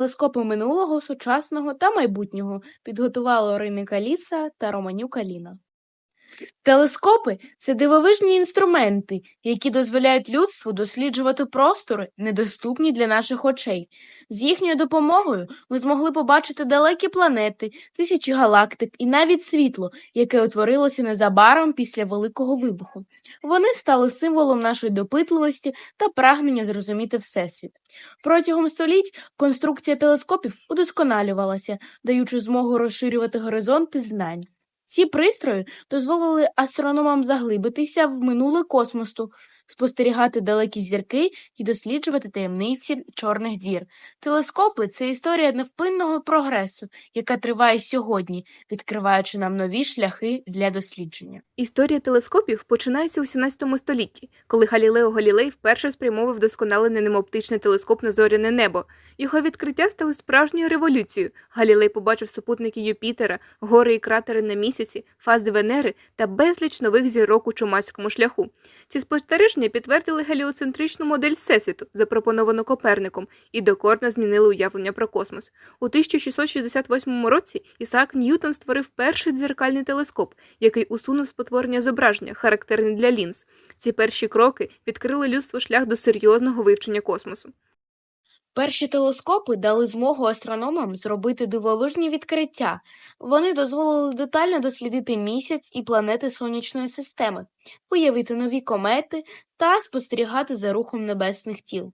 Телескопи минулого, сучасного та майбутнього підготували Орини Каліса та Романюка Аліна. Телескопи – це дивовижні інструменти, які дозволяють людству досліджувати простори, недоступні для наших очей. З їхньою допомогою ми змогли побачити далекі планети, тисячі галактик і навіть світло, яке утворилося незабаром після Великого вибуху. Вони стали символом нашої допитливості та прагнення зрозуміти Всесвіт. Протягом століть конструкція телескопів удосконалювалася, даючи змогу розширювати горизонти знань. Ці пристрої дозволили астрономам заглибитися в минуле космосу, спостерігати далекі зірки і досліджувати таємниці чорних дір. Телескопи це історія невпинного прогресу, яка триває сьогодні, відкриваючи нам нові шляхи для дослідження. Історія телескопів починається у 17 столітті, коли Галілео Галілей вперше спрямовив досконалений ним оптичний телескоп на зоряне небо. Його відкриття стало справжньою революцією. Галілей побачив супутники Юпітера, гори і кратери на місяці, фази Венери та безліч нових зірок у чумацькому шляху. Ці спостереження підтвердили геліоцентричну модель Всесвіту, запропоновану Коперником, і докорно змінили уявлення про космос. У 1668 році Ісаак Ньютон створив перший дзеркальний телескоп, який усунув спотворення зображення, характерне для лінз. Ці перші кроки відкрили людству шлях до серйозного вивчення космосу. Перші телескопи дали змогу астрономам зробити дивовижні відкриття. Вони дозволили детально дослідити місяць і планети сонячної системи, виявити нові комети та спостерігати за рухом небесних тіл.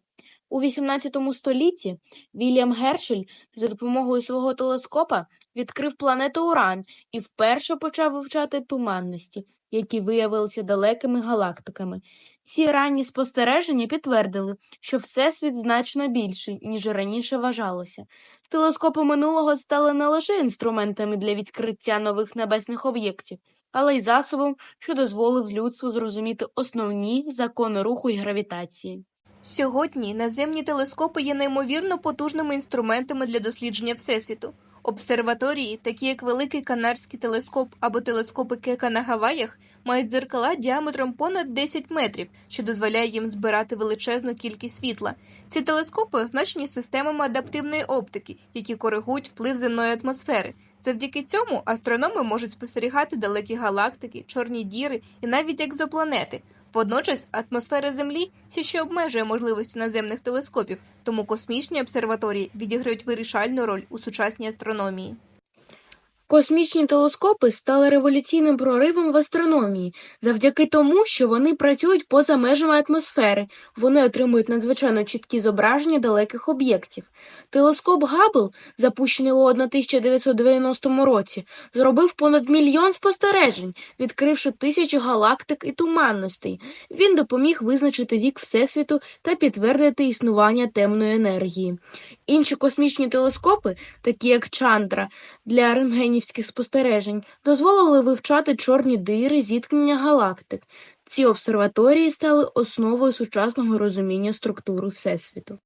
У XVIII столітті Вільям Гершель за допомогою свого телескопа відкрив планету Уран і вперше почав вивчати туманності, які виявилися далекими галактиками. Ці ранні спостереження підтвердили, що Всесвіт значно більший, ніж раніше вважалося. Телескопи минулого стали не лише інструментами для відкриття нових небесних об'єктів, але й засобом, що дозволив людству зрозуміти основні закони руху і гравітації. Сьогодні наземні телескопи є неймовірно потужними інструментами для дослідження Всесвіту. Обсерваторії, такі як Великий Канарський телескоп або телескопи Кека на Гаваях, мають дзеркала діаметром понад 10 метрів, що дозволяє їм збирати величезну кількість світла. Ці телескопи означені системами адаптивної оптики, які коригують вплив земної атмосфери. Завдяки цьому астрономи можуть спостерігати далекі галактики, чорні діри і навіть екзопланети. Водночас атмосфера Землі все ще обмежує можливості наземних телескопів, тому космічні обсерваторії відіграють вирішальну роль у сучасній астрономії. Космічні телескопи стали революційним проривом в астрономії завдяки тому, що вони працюють поза межами атмосфери, вони отримують надзвичайно чіткі зображення далеких об'єктів. Телескоп Габл, запущений у 1990 році, зробив понад мільйон спостережень, відкривши тисячі галактик і туманностей. Він допоміг визначити вік Всесвіту та підтвердити існування темної енергії. Інші космічні телескопи, такі як Чандра, для рентгенівських спостережень, дозволили вивчати чорні дири зіткнення галактик. Ці обсерваторії стали основою сучасного розуміння структури Всесвіту.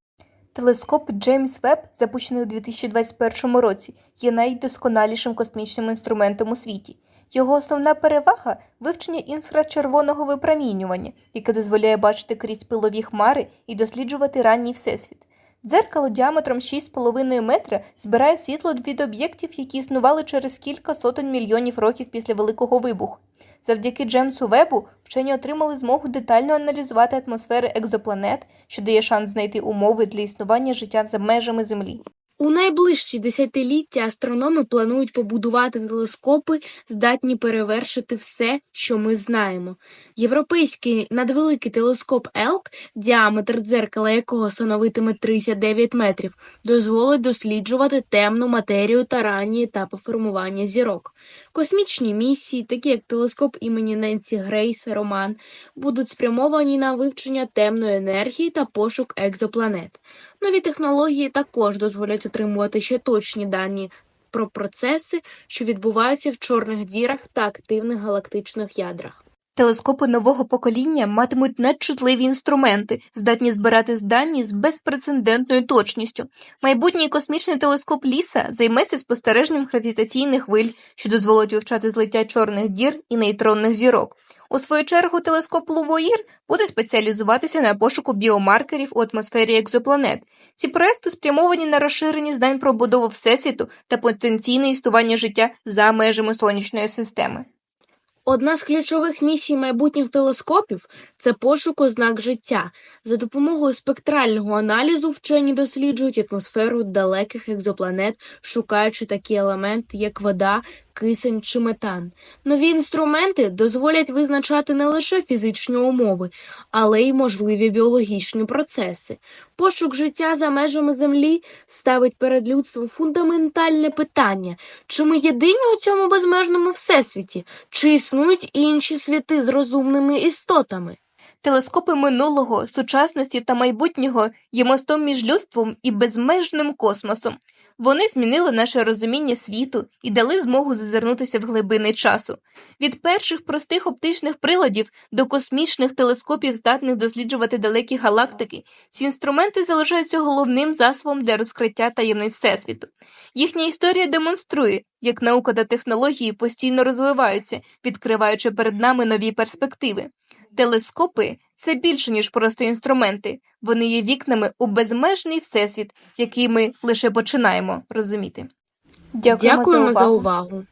Телескоп Джеймс Веб, запущений у 2021 році, є найдосконалішим космічним інструментом у світі. Його основна перевага вивчення інфрачервоного випромінювання, яке дозволяє бачити крізь пилові хмари і досліджувати ранній всесвіт. Дзеркало діаметром 6,5 метра збирає світло від об'єктів, які існували через кілька сотень мільйонів років після Великого вибуху. Завдяки Джемсу Вебу вчені отримали змогу детально аналізувати атмосфери екзопланет, що дає шанс знайти умови для існування життя за межами Землі. У найближчі десятиліття астрономи планують побудувати телескопи, здатні перевершити все, що ми знаємо. Європейський надвеликий телескоп ЕЛК, діаметр дзеркала якого становитиме 39 метрів, дозволить досліджувати темну матерію та ранні етапи формування зірок. Космічні місії, такі як телескоп імені Ненсі Грейс Роман, будуть спрямовані на вивчення темної енергії та пошук екзопланет. Нові технології також дозволять отримувати ще точні дані про процеси, що відбуваються в чорних дірах та активних галактичних ядрах. Телескопи нового покоління матимуть надчутливі інструменти, здатні збирати дані з безпрецедентною точністю. Майбутній космічний телескоп Ліса займеться спостереженням гравітаційних хвиль, що дозволить вивчати злиття чорних дір і нейтронних зірок. У свою чергу, телескоп Лувоїр буде спеціалізуватися на пошуку біомаркерів у атмосфері екзопланет. Ці проекти спрямовані на розширення знань про будову Всесвіту та потенційне існування життя за межами сонячної системи. Одна з ключових місій майбутніх телескопів це пошук ознак життя. За допомогою спектрального аналізу вчені досліджують атмосферу далеких екзопланет, шукаючи такі елементи, як вода, кисень чи метан. Нові інструменти дозволять визначати не лише фізичні умови, але й можливі біологічні процеси. Пошук життя за межами Землі ставить перед людством фундаментальне питання: чи ми єдині у цьому безмежному всесвіті, чи існують інші світи з розумними істотами? Телескопи минулого, сучасності та майбутнього є мостом між людством і безмежним космосом. Вони змінили наше розуміння світу і дали змогу зазирнутися в глибини часу. Від перших простих оптичних приладів до космічних телескопів, здатних досліджувати далекі галактики, ці інструменти залишаються головним засобом для розкриття таємниць Всесвіту. Їхня історія демонструє, як наука та технології постійно розвиваються, відкриваючи перед нами нові перспективи. Телескопи це більше, ніж просто інструменти. Вони є вікнами у безмежний всесвіт, який ми лише починаємо розуміти. Дякуємо за увагу.